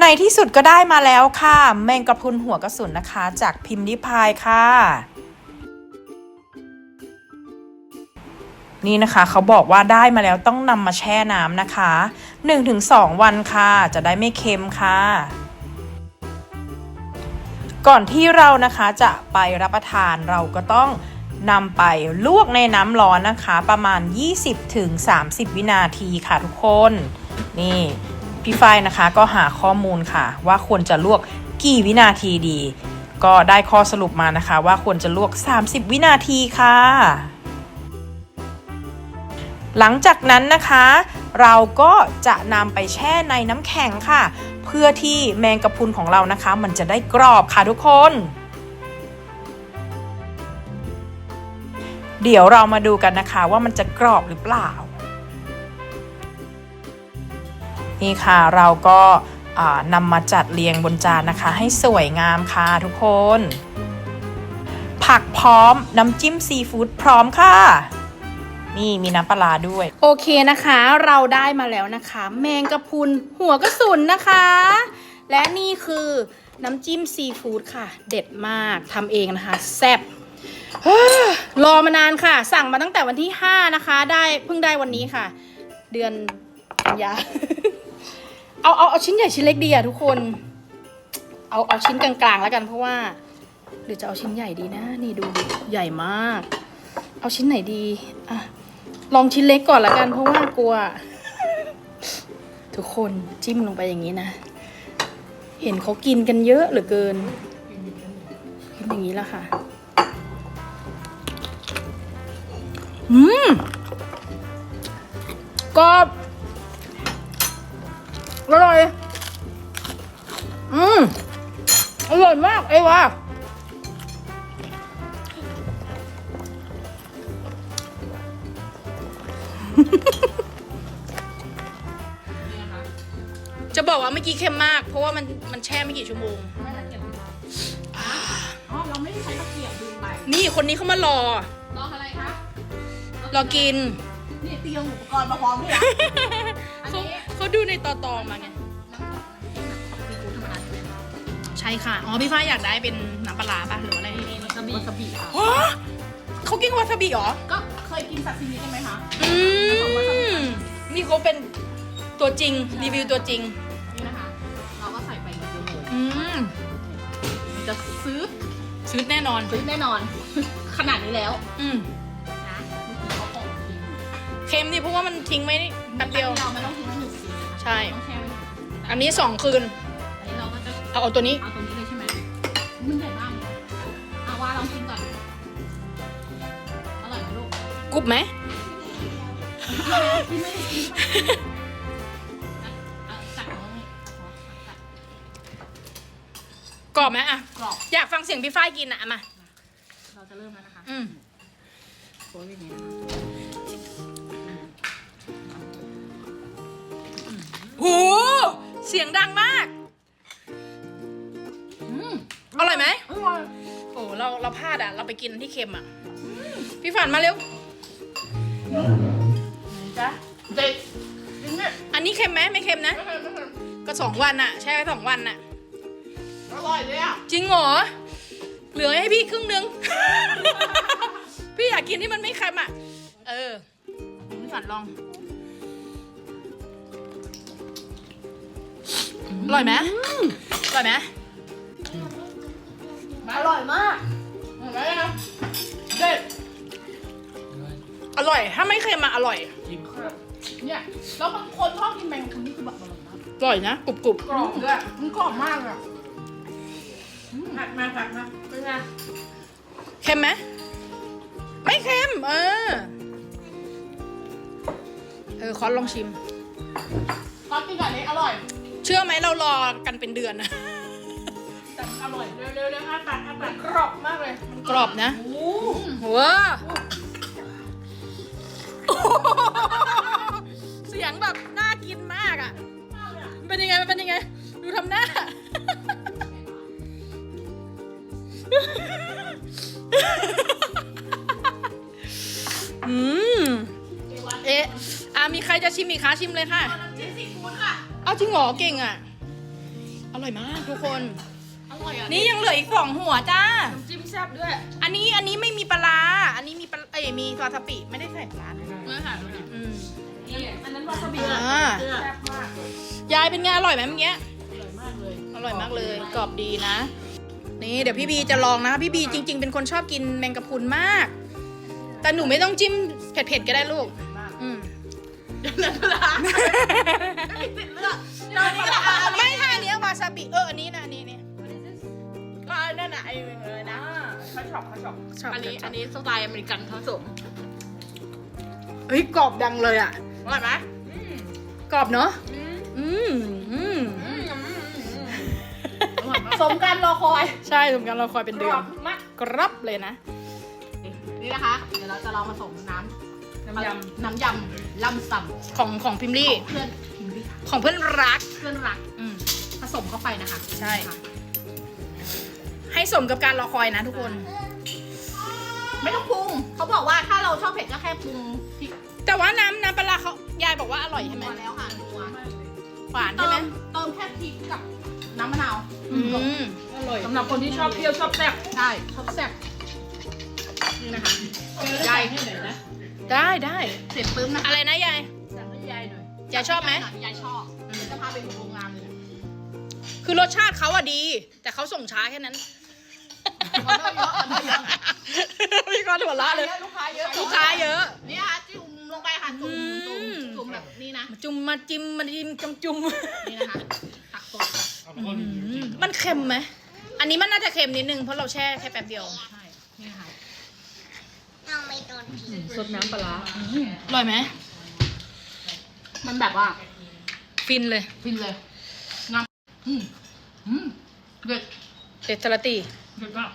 ในที่สุดก็ได้มาแล้วค่ะ แมงกระพุนหัวกระสุนนะคะ จากพิมพ์ลิพายค่ะ นี่นะคะเขาบอกว่าได้มาแล้วต้องนำมาแช่น้ำนะคะ 1-2 วันค่ะ จะได้ไม่เค็มค่ะ ก่อนที่เรานะคะจะไปรับประทานเราก็ต้องนำไปลวกในน้ำร้อนนะคะ ประมาณ 20-30 วินาทีค่ะทุกคน นี่ พี่ฝ้ายนะคะก็หาข้อมูลค่ะ ว่าควรจะลวกกี่วินาทีดี ก็ได้ข้อสรุปมานะคะ ว่าควรจะลวก 30 วินาทีค่ะ หลังจากนั้นนะคะ เราก็จะนำไปแช่ในน้ำแข็งค่ะ เพื่อที่แมงกะพรุนของเรานะคะ มันจะได้กรอบค่ะทุกคนเดี๋ยวเรามาดูกันนะคะว่ามันจะกรอบหรือเปล่า นี่ค่ะเราก็นำมาจัดเรียงบนจานนะคะ ให้สวยงามค่ะทุกคน ผักพร้อมน้ำจิ้มซีฟู้ดพร้อมค่ะนี่มีน้ำปลาด้วย โอเคนะคะ เราได้มาแล้วนะคะ แมงกะพรุนหัวกระสุนนะคะ และนี่คือน้ำจิ้มซีฟู้ดค่ะ เด็ดมากทำเองนะคะ แซ่บรอมานานค่ะ สั่งมาตั้งแต่วันที่ 5 นะคะ ได้เพิ่งได้วันนี้ค่ะ เดือนกันยา เอาเอาเอาชิ้นใหญ่ชิ้นเล็กดีอะทุกคน เอาเอาชิ้นกลางๆแล้วกันเพราะว่าหรือจะเอาชิ้นใหญ่ดีนะ นี่ดูใหญ่มาก เอาชิ้นไหนดีอะลองชิ้นเล็กก่อนละกันเพราะว่ากลัว ทุกคนจิ้มลงไปอย่างนี้นะ เห็นเขากินกันเยอะเหลือเกินกินอย่างนี้ละค่ะอืมกร อบอร่อย อืมอร่อยมากเอวาจะบอกว่าเมื่อกี้เค็มมาก เพราะว่ามันมันแช่ไม่กี่ชั่วโมง อ๋อเราไม่ได้ใช้ตะเกียบดึงไปนี่คนนี้เขามารอรออะไรคะรอกิน นี่เตรียมอุปกรณ์มาพร้อมด้วยนะอันเขานี้เขา ดูในตอตอมาไงซีฟู้ดธรรมดาใช่ไหมใช่ค่ะ อ๋อพี่ฟ้าอยากได้เป็นน้ำปลาร้าป่ะหรือว่าอะไรนี่วาซาบิวาซาบิค่ะฮะเขากินวาซาบิเหรอ ก็เคยกินซาซิมิกันไหมคะอืมนี่เขาเป็นตัวจริงรีวิวตัวจริง นี่นะคะ เราก็ใส่ไปเยอะเลยอืมมันจะซื้อซื้อแน่นอน ซื้อแน่นอน ขนาดนี้แล้ว อืมนะเมื่อกี้เขาบอกกินเค็มดิเพราะว่ามันทิ้งไว้แป๊บเดียวเราไม่ต้องทิ้งไว้หนึ่งคืนนะคะ ใช่ ต้องแช่ไว้หนึ่งคืนอันนี้สองคืน อันนี้เราก็จะเอาเอาตัวนี้ เอาตรงนี้เลยใช่ไหมมันใหญ่มากเอาว่าลองกินก่อน อร่อยไหมลูกกรุบไหม กินไม่ได้กินเอาจัดเอาไว้จัดกรอบไหมอะกรอบ อยากฟังเสียงพี่ฝ้ายกินอะมา เราจะเริ่มแล้วนะคะอืมโค้ยอย่างนี้นะคะ หูเสียงดังมากอืมอร่อยไหมอร่อยโอ้เราเราพลาดอะเราไปกินที่เค็มอะพี่ฝันมาเร็วจ้ะเด็ดจริงเนี่ยอันนี้เค็มไหมไม่เค็มนะไม่เคยไม่เคยก็สองวันอะแช่ไว้สองวันอะอร่อยเลยอะ จริงเหรอ เหลือให้พี่ครึ่งนึง พี่อยากกินที่มันไม่เค็มอะเออพี่ฝันลอง อร่อยไหมอร่อยไหมอร่อยมากเห็นไหมนะเด็ดอร่อย ถ้าไม่เค็มอะอร่อย เนี่ย แล้วบางคนชอบกินแมงคุนนี่คือแบบอร่อยมากอร่อยนะกรุบกรุบกรอบด้วยมันกรอบมากเลยอะผัดมาผัดมาเป็นไงเค็มไหมไม่เค็มเออ เออคอนลองชิมตอนกินกับอันนี้อร่อย เชื่อไหมเรารอกันเป็นเดือนนะแต่อร่อยเร็วเร็วเร็วอาปากอาปากกรอบมากเลยกรอบนะโอ้ว้าเสียงแบบน่ากินมากอะมันเป็นยังไงมันเป็นยังไง ดูทำหน้าอืมเอ๊ะอะมีใครจะชิมอีกคะชิมเลยค่ะ เอาจริงเหรอเก่งอะ อร่อยมากทุกคน อร่อยอะนี่ยังเหลืออีกสองหัวจ้า น้ำจิ้มแซ่บด้วยอันนี้อันนี้ไม่มีปลาร้าอันนี้มีปลาเอ้ยมีซอสทาปิไม่ได้ใส่ปลาร้านะเมื่อค่ะดูดิอืม นี่อันนั้นวาซาบิอ่า แซ่บมากยายเป็นไงอร่อยไหมเมื่อกี้ อร่อยมากเลยอร่อยมากเลยกรอบดีนะ นี่เดี๋ยวพี่บีจะลองนะพี่บีจริง ๆ เป็นคนชอบกินแมงกะพรุนมาก แต่หนูไม่ต้องจิ้มเผ็ดๆก็ได้ลูกอืม เดี๋ยวนะเวลาไม่ติดเลือดเดี๋ยวนี้ก็ไม่ค่ะอันนี้วาซาบิเอออันนี้นะอันนี้นี่ก็นั่นน่ะไอ้เลยนะเขาชอบเขาชอบชอบอันนี้อันนี้สไตล์อเมริกันผสมเฮ้ยกรอบดังเลยอะ อร่อยไหมกรอบเนาะอืมอืมอืมอืมอืมอืมอร่อยมากสมการรอคอยใช่สมกันเราคอยเป็นเดือนมากกรับเลยนะ นี่นะคะ เดี๋ยวเราจะลองผสมน้ำ น้ำยำน้ำยำลำส่ำของของพิมขลี่องเพื่อนพิมพ์ดิค่ะของเพื่อนรัก เพื่อนรักอืม ผสมเข้าไปนะคะใช่ให้สมกับการรอคอยนะทุกคน ไม่ต้องปรุงเขาบอกว่าถ้าเราชอบเผ็ดก็แค่ปรุงพริกแต่ว่าน้ำน้ำปลาร้าเขายายบอกว่าอร่อยใช่ไหมพอแล้วค่ะตัวหวานเติใช่ไหมมเติมแค่พริกกับน้ำมะนาวอืมสำหรับคนที่ชอบเปรี้ยวชอบแซ่บใช่ชอบแซ่บนี่นะคะยาย ได้ได้เสร็จปึ๊บนะคะอะไรนะยายสั่งให้ยายหน่อยยายชอบไหมยายชอบเดี๋ยวจะพาไปดูโรงงานเลยคือรสชาติเขาอะดี แต่เขาส่งช้าแค่นั้นออเดอร์เยอะออเดอร์เยอะพี่ก้อนหัวเราะเลยลูกค้าเยอะลูกค้าเยอะนี่ค่ะจุ่มลงไปค่ะจุ่มจุ่มอืมจุ่มแบบนี้นะมาจุ่มมาจิ้มมาจิ้มจุ่มจุ่มนี่นะคะตักสดอืมมันเค็มไหมอันนี้มันน่าจะเค็มนิดนึงเพราะเราแช่แค่แป๊บเดียวใช่นี่ค่ะ สดน้ำปลาร้าอร่อยไหม มันแบบว่า ฟินเลย ฟินเลยงามอืมอืมเด็ดเด็ดสลัดตี เด็ดมาก